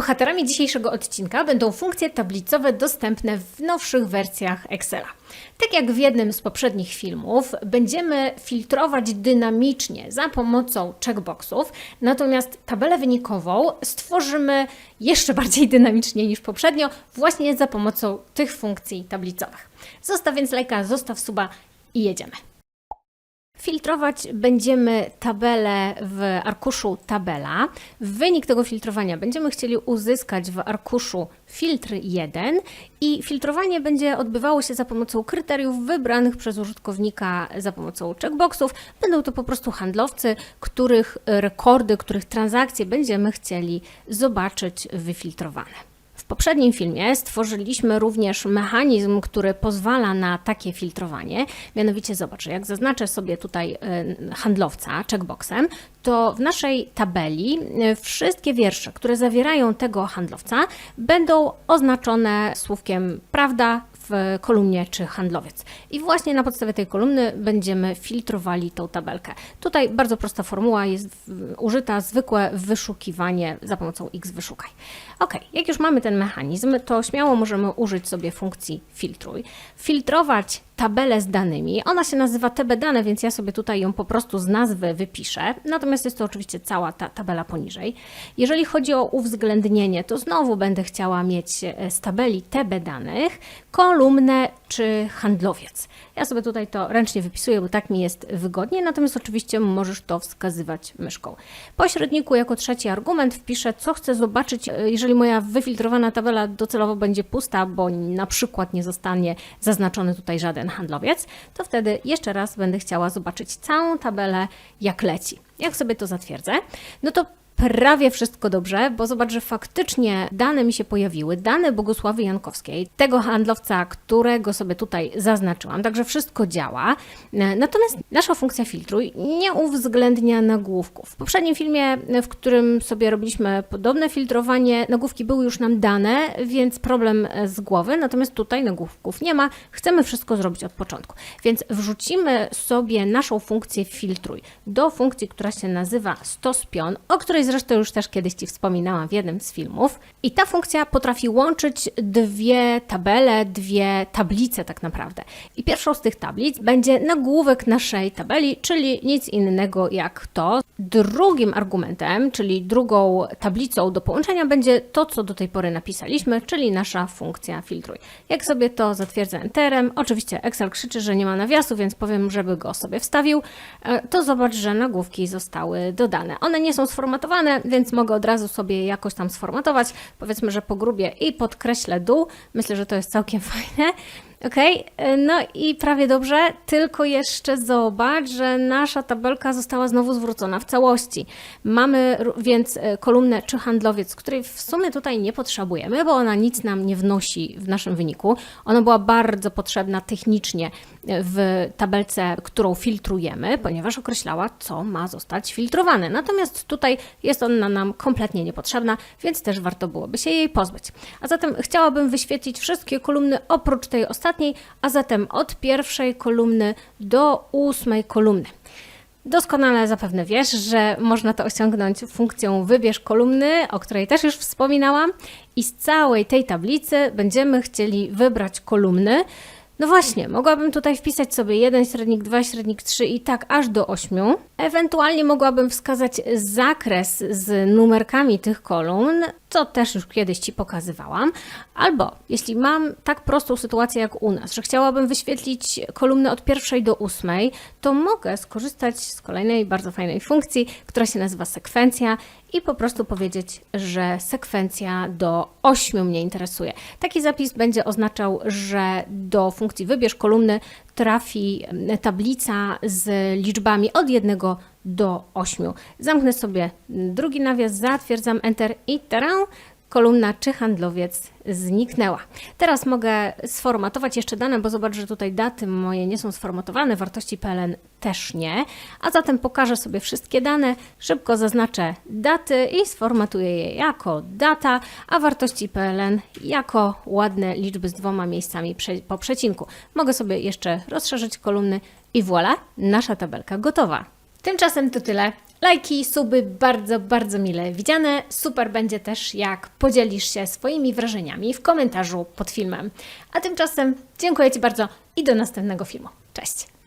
Bohaterami dzisiejszego odcinka będą funkcje tablicowe dostępne w nowszych wersjach Excela. Tak jak w jednym z poprzednich filmów, będziemy filtrować dynamicznie za pomocą checkboxów, natomiast tabelę wynikową stworzymy jeszcze bardziej dynamicznie niż poprzednio, właśnie za pomocą tych funkcji tablicowych. Zostaw więc lajka, zostaw suba i jedziemy. Filtrować będziemy tabelę w arkuszu tabela. Wynik tego filtrowania będziemy chcieli uzyskać w arkuszu filtr 1 i filtrowanie będzie odbywało się za pomocą kryteriów wybranych przez użytkownika za pomocą checkboxów. Będą to po prostu handlowcy, których rekordy, których transakcje będziemy chcieli zobaczyć wyfiltrowane. Poprzednim filmie stworzyliśmy również mechanizm, który pozwala na takie filtrowanie. Mianowicie zobacz, jak zaznaczę sobie tutaj y, handlowca checkboxem, to w naszej tabeli y, wszystkie wiersze, które zawierają tego handlowca, będą oznaczone słówkiem prawda w kolumnie czy handlowiec. I właśnie na podstawie tej kolumny będziemy filtrowali tą tabelkę. Tutaj bardzo prosta formuła jest użyta zwykłe wyszukiwanie za pomocą x wyszukaj. Ok, jak już mamy ten mechanizm, to śmiało możemy użyć sobie funkcji filtruj. Filtrować tabelę z danymi. Ona się nazywa TB dane, więc ja sobie tutaj ją po prostu z nazwy wypiszę. Natomiast jest to oczywiście cała ta tabela poniżej. Jeżeli chodzi o uwzględnienie, to znowu będę chciała mieć e, z tabeli TB danych kolumnę czy handlowiec. Ja sobie tutaj to ręcznie wypisuję, bo tak mi jest wygodnie, natomiast oczywiście możesz to wskazywać myszką. Po średniku jako trzeci argument wpiszę, co chcę zobaczyć, e, jeżeli moja wyfiltrowana tabela docelowo będzie pusta, bo na przykład nie zostanie zaznaczony tutaj żaden handlowiec, to wtedy jeszcze raz będę chciała zobaczyć całą tabelę, jak leci. Jak sobie to zatwierdzę, no to prawie wszystko dobrze, bo zobacz, że faktycznie dane mi się pojawiły, dane Bogusławy Jankowskiej, tego handlowca, którego sobie tutaj zaznaczyłam, także wszystko działa. E, Natomiast nasza funkcja filtruj nie uwzględnia nagłówków. W poprzednim filmie, w którym sobie robiliśmy podobne filtrowanie, nagłówki były już nam dane, więc problem e, z głowy, natomiast tutaj nagłówków nie ma. Chcemy wszystko zrobić od początku. Więc wrzucimy sobie naszą funkcję filtruj do funkcji, która się nazywa stospion, o której zresztą już też kiedyś Ci wspominałam w jednym z filmów. I ta funkcja potrafi łączyć dwie tabele, dwie tablice tak naprawdę. I pierwszą z tych tablic będzie nagłówek naszej tabeli, czyli nic innego jak to. Drugim argumentem, czyli drugą tablicą do połączenia będzie to, co do tej pory napisaliśmy, czyli nasza funkcja filtruj. Jak sobie to zatwierdzę Enterem, oczywiście Excel krzyczy, że nie ma nawiasu, więc powiem, żeby go sobie wstawił, e, to zobacz, że nagłówki zostały dodane. One nie są sformatowane, więc mogę od razu sobie jakoś tam sformatować. Powiedzmy, że pogrubię i podkreślę dół. Myślę, że to jest całkiem fajne. Ok, no i prawie dobrze, tylko jeszcze zobacz, że nasza tabelka została znowu zwrócona w całości. Mamy więc e, kolumnę czy handlowiec, której w sumie tutaj nie potrzebujemy, bo ona nic nam nie wnosi w naszym wyniku. Ona była bardzo potrzebna technicznie e, w tabelce, którą filtrujemy, ponieważ określała, co ma zostać filtrowane. Natomiast tutaj jest ona nam kompletnie niepotrzebna, więc też warto byłoby się jej pozbyć. A zatem chciałabym wyświetlić wszystkie kolumny oprócz tej ostatniej, a zatem od pierwszej kolumny do ósmej kolumny. Doskonale zapewne wiesz, że można to osiągnąć funkcją wybierz kolumny, o której też już wspominałam, i z całej tej tablicy będziemy chcieli wybrać kolumny. No właśnie, mogłabym tutaj wpisać sobie 1 średnik, 2 średnik, 3 i tak aż do 8. Ewentualnie mogłabym wskazać zakres z numerkami tych kolumn, co też już kiedyś Ci pokazywałam. Albo jeśli mam tak prostą sytuację jak u nas, że chciałabym wyświetlić kolumny od pierwszej do ósmej, to mogę skorzystać z kolejnej bardzo fajnej funkcji, która się nazywa sekwencja i po prostu powiedzieć, że sekwencja do 8 mnie interesuje. Taki zapis będzie oznaczał, że do funkcji wybierz kolumny trafi tablica z liczbami od 1 do 8. Zamknę sobie drugi nawias, zatwierdzam Enter i teraz kolumna czy handlowiec zniknęła. Teraz mogę sformatować jeszcze dane, bo zobacz, że tutaj daty moje nie są sformatowane, wartości PLN też nie, a zatem pokażę sobie wszystkie dane, szybko zaznaczę daty i sformatuję je jako data, a wartości PLN jako ładne liczby z dwoma miejscami po przecinku. Mogę sobie jeszcze rozszerzyć kolumny i voilà, nasza tabelka gotowa. Tymczasem to tyle. Lajki, suby bardzo, bardzo mile widziane. Super będzie też, jak podzielisz się swoimi wrażeniami w komentarzu pod filmem. A tymczasem dziękuję Ci bardzo i do następnego filmu. Cześć!